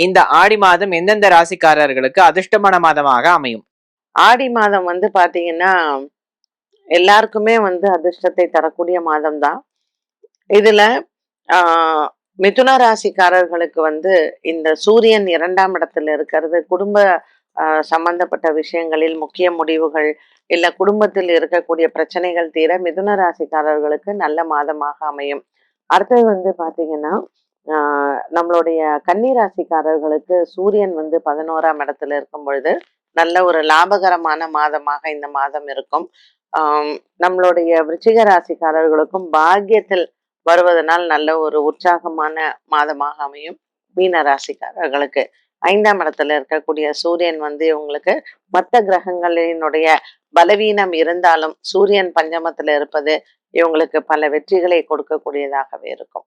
இந்த ஆடி மாதம் எந்தெந்த ராசிக்காரர்களுக்கு அதிர்ஷ்டமான மாதமாக அமையும்? ஆடி மாதம் வந்து பாத்தீங்கன்னா எல்லாருக்குமே வந்து அதிர்ஷ்டத்தை தரக்கூடிய மாதம் தான் இதுல ஆஹ் மிதுன ராசிக்காரர்களுக்கு வந்து இந்த சூரியன் இரண்டாம் இடத்துல இருக்கிறது குடும்ப சம்பந்தப்பட்ட விஷயங்களில் முக்கிய முடிவுகள் இல்ல குடும்பத்தில் இருக்கக்கூடிய பிரச்சனைகள் தீர மிதுன ராசிக்காரர்களுக்கு நல்ல மாதமாக அமையும். அடுத்தது வந்து பாத்தீங்கன்னா நம்மளுடைய கன்னிராசிக்காரர்களுக்கு சூரியன் வந்து பதினோராம் இடத்துல இருக்கும் பொழுது நல்ல ஒரு லாபகரமான மாதமாக இந்த மாதம் இருக்கும். நம்மளுடைய விருச்சிக ராசிக்காரர்களுக்கும் பாக்கியத்தில் வருவதனால் நல்ல ஒரு உற்சாகமான மாதமாக அமையும் மீன ராசிக்காரர்களுக்கு. ஐந்தாம் இடத்துல இருக்கக்கூடிய சூரியன் வந்து இவங்களுக்கு மற்ற கிரகங்களினுடைய பலவீனம் இருந்தாலும் சூரியன் பஞ்சமத்துல இருப்பது இவங்களுக்கு பல வெற்றிகளை கொடுக்கக்கூடியதாகவே இருக்கும்.